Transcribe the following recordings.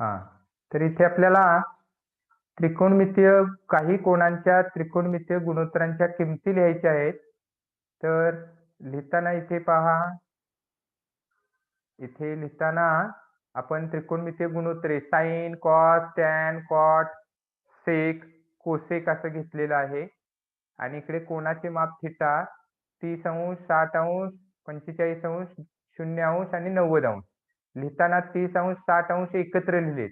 हा. तर इथे आपल्याला त्रिकोणमितीय काही कोणांच्या त्रिकोणमितीय गुणोत्तरांच्या किमती लिहायच्या आहेत. तर लिहिताना इथे पहा. इथे लिहिताना आपण त्रिकोणमितीय गुणोत्तरे sine cos tan cot sec cosec असं घेतलेलं आहे. आणि इकडे कोणाचे माप थिटा तीस अंश साठ अंश पंचेचाळीस अंश शून्य अंश आणि नव्वद अंश. लिहिताना तीस अंश साठ अंश एकत्र लिहिलेत.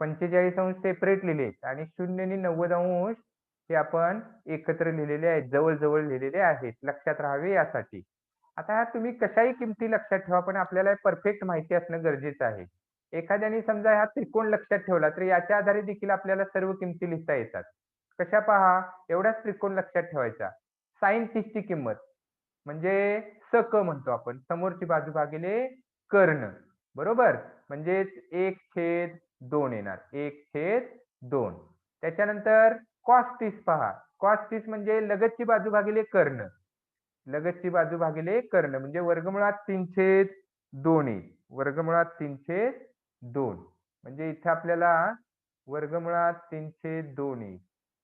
पंचेचाळीस अंश सेपरेट लिहिलेत. आणि शून्य आणि नव्वद अंश हे आपण एकत्र लिहिलेले आहेत जवळ लिहिलेले आहेत. लक्षात राहावे यासाठी. आता ह्या तुम्ही कशाही किमती लक्षात ठेवा पण आपल्याला परफेक्ट माहिती असणं गरजेचं आहे. एखाद्याने समजा हा त्रिकोण लक्षात ठेवला तर याच्या आधारे देखील आपल्याला सर्व किमती लिहिता येतात. कशा पहा एवढाच त्रिकोण लक्षात ठेवायचा. साईन तीसची किंमत. म्हणजे स क म्हणतो आपण. समोरची बाजू भागिले कर्ण. बरोबर? म्हणजेच एक छेद दोन येणार. एक छेद दोन. त्याच्यानंतर कॉस्टिस पहा. कॉस्टिस म्हणजे लगतची बाजू भागिले कर्ण. लगतची बाजू भागिले कर्ण. म्हणजे वर्गमुळात तीन छेद दोन येईल. वर्गमुळात तीन छेद दोन. म्हणजे इथे आपल्याला वर्गमुळात तीनशे दोन येईल.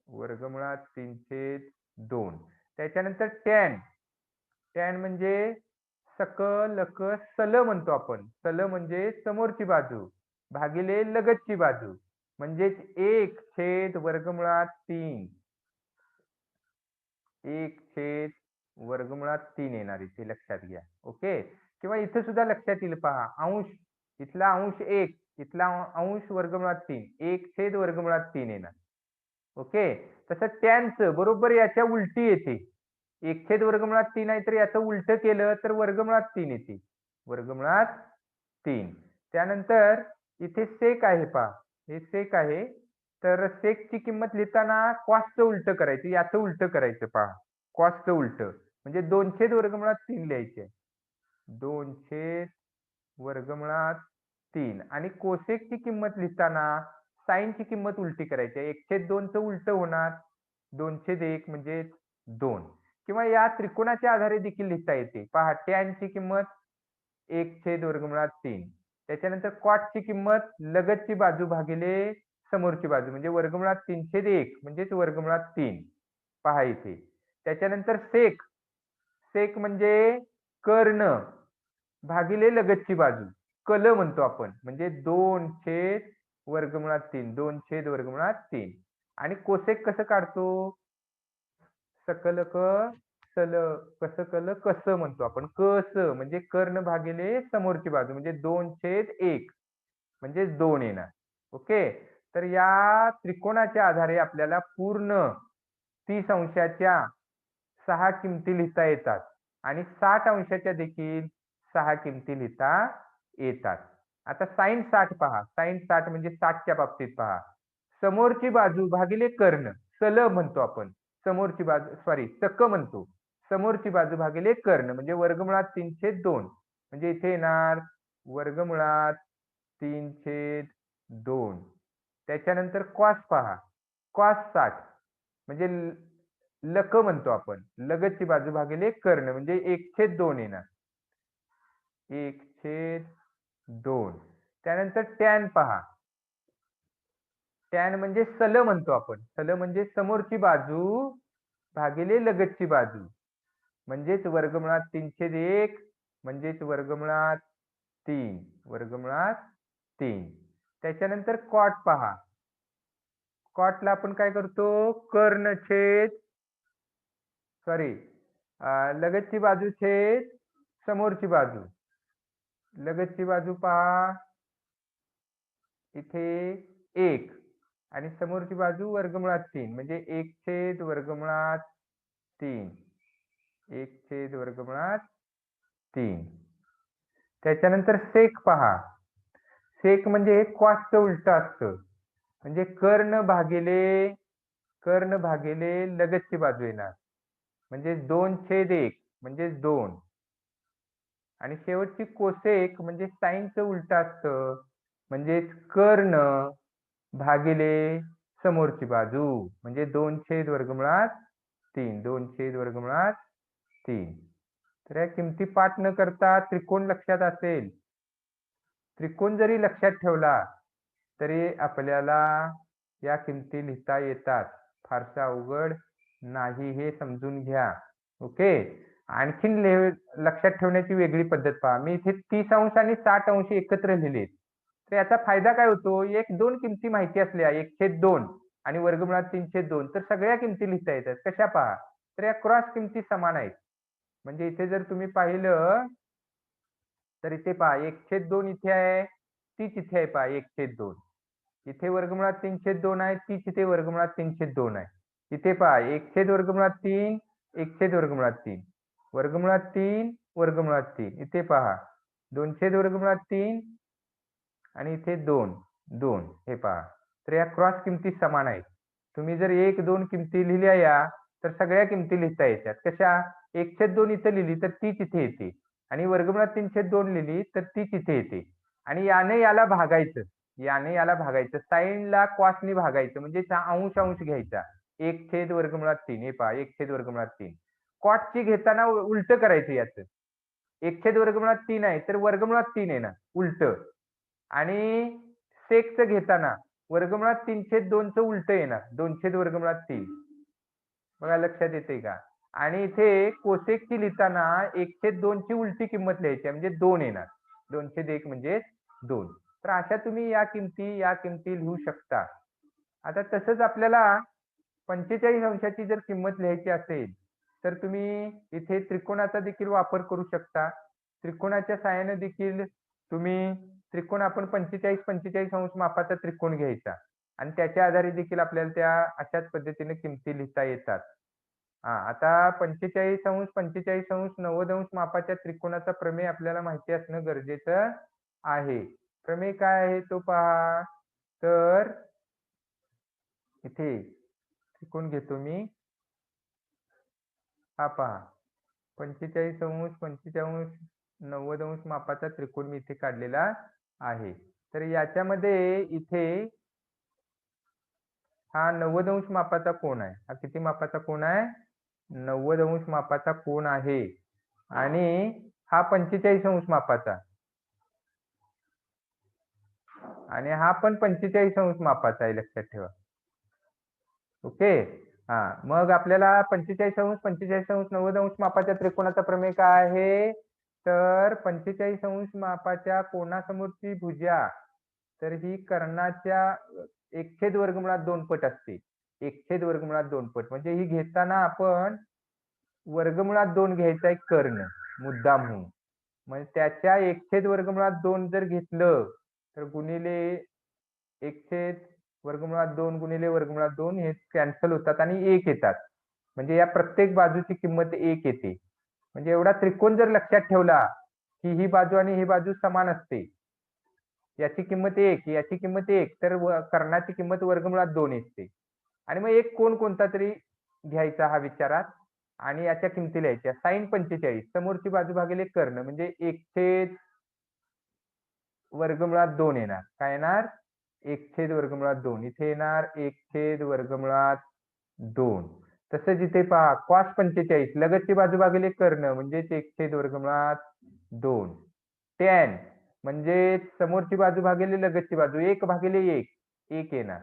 वर्गमुळात तीनशे दोन. त्याच्यानंतर टॅन टॅन म्हणजे सक लक सल म्हणतो आपण. सल म्हणजे समोरची बाजू भागिले लगतची बाजू. म्हणजेच एक छेद वर्गमुळात तीन. एक छेद वर्गमुळात तीन येणार इथे लक्षात घ्या. ओके? किंवा इथे सुद्धा लक्षात येईल पहा. अंश इथला अंश एक इथला अंश वर्गमुळात तीन. एक छेद वर्गमुळात तीन येणार. ओके? तसं त्यांचं बरोबर याच्या उलटी येते. एक छेद वर्गमुळात तीन आहे तर याचं उलट केलं तर वर्गमुळात तीन येते. वर्गमुळात तीन. त्यानंतर इथे सेक आहे पहा. हे सेक आहे. तर सेकची किंमत लिहिताना कॉस्टचं उलट करायचं. याचं उलट करायचं पहा. कॉस्टचं उलट. म्हणजे दोनशे वर्गमुळात तीन लिहायचे. दोनशे वर्गमुळात तीन. आणि कोसेकची किंमत लिहिताना साईनची किंमत उलटी करायची. एकशे दोनचं उलट होणार. दोनशे एक म्हणजे दोन. किंवा या त्रिकोणाच्या आधारे देखील लिहिता येते. पहा टॅनची किंमत एक छेद वर्गमुळात तीन. त्याच्यानंतर कॉटची किंमत लगतची बाजू भागिले समोरची बाजू म्हणजे वर्गमुळात तीनशे एक म्हणजेच वर्गमुळात तीन. पहा इथे. त्याच्यानंतर सेक सेक म्हणजे कर्ण भागिले लगतची बाजू. कल म्हणतो आपण म्हणजे दोन छेद वर्गमुळात तीन दोन छेद वर्गमुळात तीन. आणि कोसेक कसं काढतो? सकल क सल कस कल कस म्हणतो आपण. कस म्हणजे कर्ण भागिले समोरची बाजू म्हणजे दोन छेद एक म्हणजे दोन येणार. ओके? तर या त्रिकोणाच्या आधारे आपल्याला पूर्ण तीस अंशाच्या सहा किमती लिहिता येतात. आणि साठ अंशाच्या देखील सहा किमती लिहिता येतात. आता साईन साठ पहा. साईन साठ म्हणजे साठच्या बाबतीत पहा. समोरची बाजू भागिले कर्ण. सल म्हणतो आपण. समोरची बाजू सॉरी चक्क म्हणतो. समोरची बाजू भागिले कर्ण म्हणजे वर्गमुळात तीनशे दोन. म्हणजे इथे येणार वर्गमुळात तीनशे दोन. त्याच्यानंतर क्वास पहा. क्वास साठ. म्हणजे लक म्हणतो आपण. लगतची बाजू भागिले कर्ण म्हणजे एक छेद दोन येणार. एक छेद दोन. त्यानंतर टॅन पहा. टॅन म्हणजे सल म्हणतो आपण. सल म्हणजे समोरची बाजू भागिले लगतची बाजू. म्हणजेच वर्गमुळात तीनशे एक म्हणजेच वर्गमुळात तीन वर्गमुळात तीन. त्याच्यानंतर कॉट पहा. कॉटला आपण काय करतो? कर्ण छेद सॉरी लगतची बाजू छेद समोरची बाजू. लगतची बाजू पहा. इथे एक. आणि समोरची बाजू वर्गमुळात तीन म्हणजे एक छेद वर्गमुळात तीन. एक छेद वर्गमुळात तीन. त्याच्यानंतर सेक पहा. सेक म्हणजे कॉस्टचं उलट असतं. म्हणजे कर्ण भागिले कर्ण भागिले लगतची बाजू येणार. म्हणजे दोन छेद एक म्हणजे दोन. आणि शेवटची कोसेक म्हणजे साईनचं उलट असतं. म्हणजेच कर्ण भागिले समोरची बाजू. म्हणजे दोन छेद वर्गमुळात तीन. दोन छेद वर्गमुळात तीन. तर या किमती पाठ न करता त्रिकोण लक्षात असेल. त्रिकोण जरी लक्षात ठेवला तरी आपल्याला या किमती लिहिता येतात. फारसा अवघड नाही हे समजून घ्या. ओके? आणखीन ले लक्षात ठेवण्याची वेगळी पद्धत पहा. मी इथे तीस अंश आणि साठ अंश एकत्र लिहिलेत. तर याचा फायदा काय होतो? एक दोन किमती माहिती असल्या एक छेद दोन आणि वर्गमुळात तीन छेद दोन तर सगळ्या किमती लिहिता येतात. कशा पहा? तर या क्रॉस किमती समान आहेत. म्हणजे इथे जर तुम्ही पाहिलं तर इथे पहा एक छेद दोन इथे आहे तीच इथे आहे पहा एक छेद दोन. इथे वर्गमुळात तीन छेद दोन आहे तीच इथे वर्गमुळात तीन छेद दोन आहे. इथे पहा एक छेद वर्गमुळात तीन एक छेद वर्गमुळात तीन. वर्गमुळात तीन वर्गमुळात तीन. इथे पहा दोन छेद वर्गमुळात तीन आणि इथे दोन दोन हे पहा. तर या क्रॉस किमती समान आहेत. तुम्ही जर एक दोन किमती लिहिल्या या तर सगळ्या किमती लिहिता येतात कशा? एक छेद दोन इथे लिहिली तर ती तिथे येते. आणि वर्गमुळात तीन छेद दोन लिहिली तर ती तिथे येते. आणि याने याला भागायचं याने याला भागायचं. साईनला क्वासने भागायचं म्हणजे अंश अंश घ्यायचा. एक छेद वर्गमुळात तीन हे पहा एक छेद वर्गमुळात तीन. कॉटची घेताना उलट करायचं याचं. एक छेद वर्गमुळात तीन आहे तर वर्गमुळात तीन आहे ना उलट. आणि सेकचं घेताना वर्गमुळात तीनशे दोनच दोनचं उलट येणार. दोनशे वर्गमुळात तीन. बघा लक्षात येते का? आणि इथे कोसेकची लिहिताना एकशे दोनची उलटी किंमत लिहायची आहे, म्हणजे दोन येणार. दोनशे एक म्हणजे दोन. तर अशा तुम्ही या किमती या किमती लिहू शकता. आता तसंच आपल्याला पंचेचाळीस अंशाची जर किंमत लिहायची असेल तर तुम्ही इथे त्रिकोणाचा देखील वापर करू शकता. त्रिकोणाच्या साहाय्याने देखील तुम्ही त्रिकोण आपण पंचेचाळीस पंचेचाळीस अंश मापाचा त्रिकोण घ्यायचा. आणि त्याच्या आधारे देखील आपल्याला त्या अशाच पद्धतीने किमती लिहिता येतात. हा आता पंचेचाळीस अंश पंचेचाळीस अंश नव्वद अंश मापाच्या त्रिकोणाचा प्रमेय आपल्याला माहिती असणं गरजेचं आहे. प्रमेय काय आहे तो पहा. तर इथे त्रिकोण घेतो मी. हा पहा. पंचेचाळीस अंश पंचेचाळीस नव्वद अंश मापाचा त्रिकोण मी इथे काढलेला. आहे. तर याच्यामध्ये इथे हा नव्वद अंश मापाचा कोण आहे. हा किती मापाचा कोण आहे? नव्वद अंश मापाचा कोण आहे. आणि हा पंचेचाळीस अंश मापाचा. आणि हा पण पंचेचाळीस अंश मापाचा आहे लक्षात ठेवा. ओके? हा. मग आपल्याला पंचेचाळीस अंश पंचेचाळीस अंश नव्वद अंश मापाच्या त्रिकोणाचा प्रमेय काय आहे? तर पंचेचाळीस अंश मापाच्या कोणासमोरची भुजा? तर ही कर्णाच्या एकछेद वर्गमुळात दोन पट असते. एकछेद वर्गमुळात दोन पट. म्हणजे ही घेताना आपण वर्गमुळात दोन घ्यायचा एक कर्ण मुद्दाम म्हणून. म्हणजे त्याच्या एकछेद वर्गमुळात दोन जर घेतलं तर गुणिले एकछेद वर्गमुळात दोन गुणिले वर्गमुळात दोन हे कॅन्सल होतात आणि एक येतात. म्हणजे या प्रत्येक बाजूची किंमत एक येते. म्हणजे एवढा त्रिकोण जर लक्षात ठेवला की ही बाजू आणि ही बाजू समान असते याची किंमत एक याची किंमत एक तर कर्णाची किंमत वर्गमुळात दोन येते आणि मग एक कोण कोणता तरी घ्यायचा हा विचारात आणि याच्या किमती लिहायच्या. साईन पंचेचाळीस समोरची बाजू भागिले कर्ण म्हणजे एक छेद वर्गमुळात दोन येणार. काय येणार? एक छेद वर्गमुळात दोन. इथे येणार एक छेद वर्गमुळात दोन. तसंच इथे पहा कॉस पंचेचाळीस लगतची बाजू भागिले कर्ण म्हणजेच एक छेद वर्गमुळात दोन. टॅन म्हणजे समोरची बाजू भागिले लगतची बाजू एक भागिले एक एक येणार.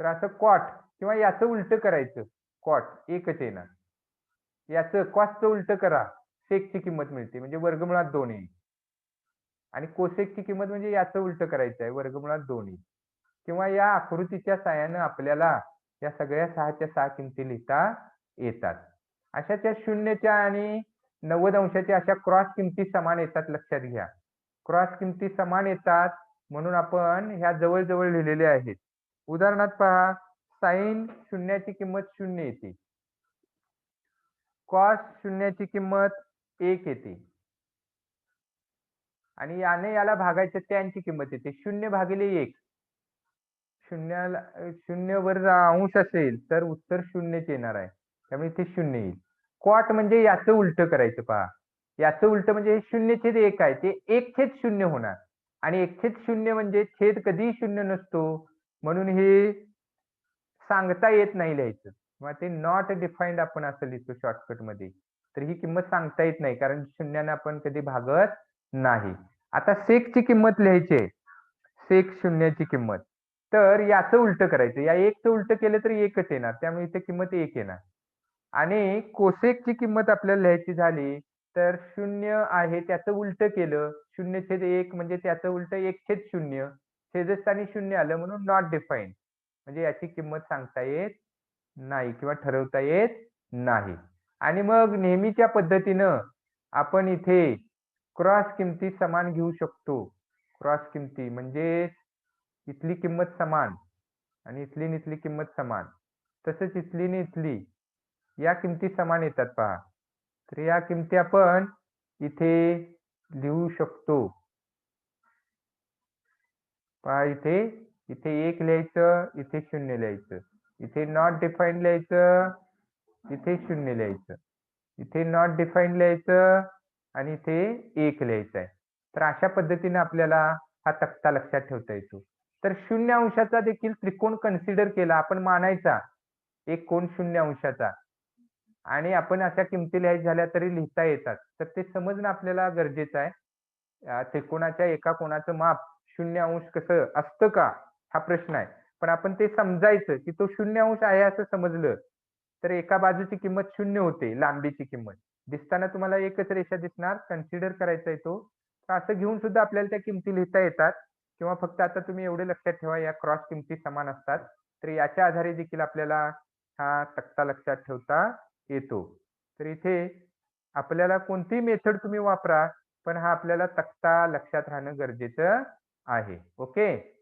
तर असं कॉट किंवा याचं उलट करायचं कॉट एकच येणार. याचं कॉसचं उलट करा सेकची किंमत मिळते म्हणजे वर्गमुळात दोन येईल. आणि कोसेकची किंमत म्हणजे याचं उलट करायचं आहे वर्गमुळात दोन येईल. किंवा या आकृतीच्या साहाय्यानं आपल्याला या सगळ्या सहाच्या सहा किमती लिहिता येतात. अशाच्या शून्यच्या आणि नव्वद अंशाच्या अशा क्रॉस किमती समान येतात लक्षात घ्या. क्रॉस किमती समान येतात म्हणून आपण ह्या जवळजवळ लिहिलेले आहेत. उदाहरणार्थ पहा साईन शून्याची किंमत शून्य येते. कॉस शून्याची किंमत एक येते. आणि याने याला भागायचं त्यांची किंमत येते. शून्य भागिले एक. शून्याला शून्यवर शून्य वर अंश असेल तर उत्तर शून्यच येणार आहे. त्यामुळे इथे शून्य येईल. क्वाट म्हणजे याचं उलट करायचं पहा. याचं उलट म्हणजे हे शून्य छेद एक आहे. ते एक छेद शून्य होणार. आणि एक छेद शून्य म्हणजे छेद कधीही शून्य नसतो. म्हणून हे सांगता येत नाही लिहायचं. किंवा ते नॉट डिफाईंड आपण असं लिहितो शॉर्टकटमध्ये. तर ही किंमत सांगता येत नाही कारण शून्याने आपण कधी भागत नाही. आता सेकची किंमत लिहायची आहे. सेक शून्याची किंमत. तर याचं उलट करायचं. या एकचं उलट केलं तर एकच येणार. त्यामुळे इथे किंमत एक येणार. आणि कोसेकची किंमत आपल्याला लिहायची झाली तर शून्य आहे त्याचं उलट केलं. शून्य छेद एक म्हणजे त्याचं उलट एक छेद शून्य. छेदस्थानी शून्य आलं म्हणून नॉट डिफाईन म्हणजे याची किंमत सांगता येत नाही किंवा ठरवता येत नाही. आणि मग नेहमीच्या पद्धतीनं आपण इथे क्रॉस किमती समान घेऊ शकतो. क्रॉस किमती म्हणजे इथली किंमत समान आणि इथली इथली किंमत समान. तसंच इथली इथली या किमती समान येतात पहा. तर या किमती आपण इथे लिहू शकतो. पहा इथे इथे एक लिहायचं इथे शून्य लिहायचं. इथे नॉट डिफाईन लिहायचं इथे शून्य लिहायचं. इथे नॉट डिफाईन लिहायचं आणि इथे एक लिहायचं आहे तर अशा पद्धतीने आपल्याला हा तक्ता लक्षात ठेवता येतो. तर शून्य अंशाचा देखील त्रिकोण कन्सिडर केला. आपण मानायचा एक कोण शून्य अंशाचा. आणि आपण अशा किमती लिहायच्या झाल्या तरी लिहिता येतात. तर ते समजणं आपल्याला गरजेचं आहे. त्रिकोणाच्या एका कोणाचं माप शून्य अंश कसं असतं का? हा प्रश्न आहे. पण आपण ते समजायचं की तो शून्य अंश आहे असं समजलं तर एका बाजूची किंमत शून्य होते लांबीची किंमत. दिसताना तुम्हाला एकच रेषा दिसणार. कन्सिडर करायचा आहे तो. तर असं घेऊन सुद्धा आपल्याला त्या किमती लिहिता येतात. किंवा फक्त आता तुम्ही एवढे लक्षात ठेवा या क्रॉस किमती समान असतात तर याच्या आधारे देखील आपल्याला हा तक्ता लक्षात ठेवता येतो. तर इथे आपल्याला कोणतीही मेथड तुम्ही वापरा पण हा आपल्याला तक्ता लक्षात राहणं गरजेचं आहे. ओके?